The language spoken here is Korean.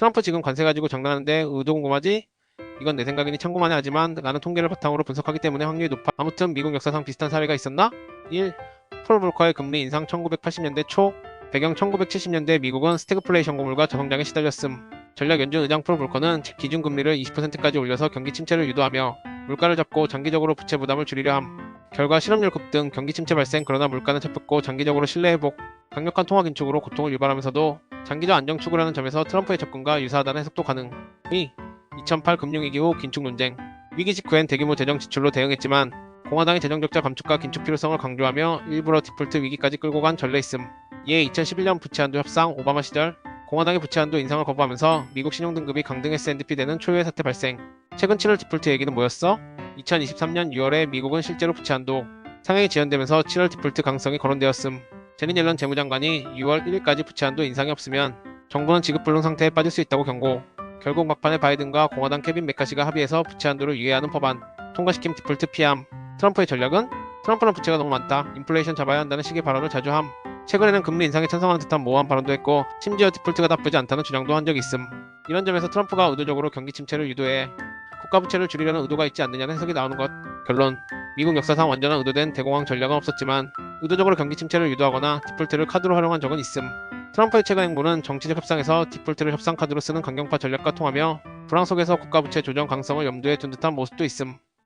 트럼프 지금 관세 가지고 장난하는데 의도 궁금하지? 이건 내 생각이니 참고만 해 하지만 나는 통계를 바탕으로 분석하기 때문에 확률이 높아. 아무튼 미국 역사상 비슷한 사례가 있었나? 1. 폴 볼커의 금리 인상 1980년대 초 배경 1970년대 미국은 스태그플레이션 고물과 저성장에 시달렸음. 전략 연준 의장 폴 볼커는 기준 금리를 20%까지 올려서 경기 침체를 유도하며 물가를 잡고 장기적으로 부채 부담을 줄이려 함. 결과 실업률 급등, 경기 침체 발생 그러나 물가는 잡혔고 장기적으로 신뢰 회복, 강력한 통화 긴축으로 고통을 유발하면서도 장기적 안정 추구라는 점에서 트럼프의 접근과 유사하다는 해석도 가능. 2. 2008 금융위기 후 긴축 논쟁. 위기 직후엔 대규모 재정 지출로 대응했지만 공화당이 재정 적자 감축과 긴축 필요성을 강조하며 일부러 디폴트 위기까지 끌고 간 전례 있음. 이에 2011년 부채 한도 협상 오바마 시절 공화당이 부채 한도 인상을 거부하면서 미국 신용 등급이 강등 S&P 되는 초유의 사태 발생. 최근 7월 디폴트 얘기는 뭐였어? 2023년 6월에 미국은 실제로 부채 한도 상향이 지연되면서 7월 디폴트 가능성이 거론되었음. 제니 옐런 재무장관이 6월 1일까지 부채 한도 인상이 없으면 정부는 지급 불능 상태에 빠질 수 있다고 경고. 결국 막판에 바이든과 공화당 케빈 메카시가 합의해서 부채 한도를 유예하는 법안 통과시킴 디폴트 피함. 트럼프의 전략은 트럼프는 부채가 너무 많다. 인플레이션 잡아야 한다는 식의 발언을 자주 함. 최근에는 금리 인상에 찬성하는 듯한 모호한 발언도 했고 심지어 디폴트가 나쁘지 않다는 주장도 한 적이 있음. 이런 점에서 트럼프가 의도적으로 경기 침체를 유도해 국가 부채를 줄이려는 의도가 있지 않느냐는 해석이 나오는 것. 결론. 미국 역사상 완전한 의도된 대공황 전략은 없었지만 의도적으로 경기 침체를 유도하거나 디폴트를 카드로 활용한 적은 있음. 트럼프의 최근 행보는 정치적 협상에서 디폴트를 협상 카드로 쓰는 강경파 전략과 통하며 불황 속에서 국가 부채 조정 강성을 염두에 둔 듯한 모습도 있음.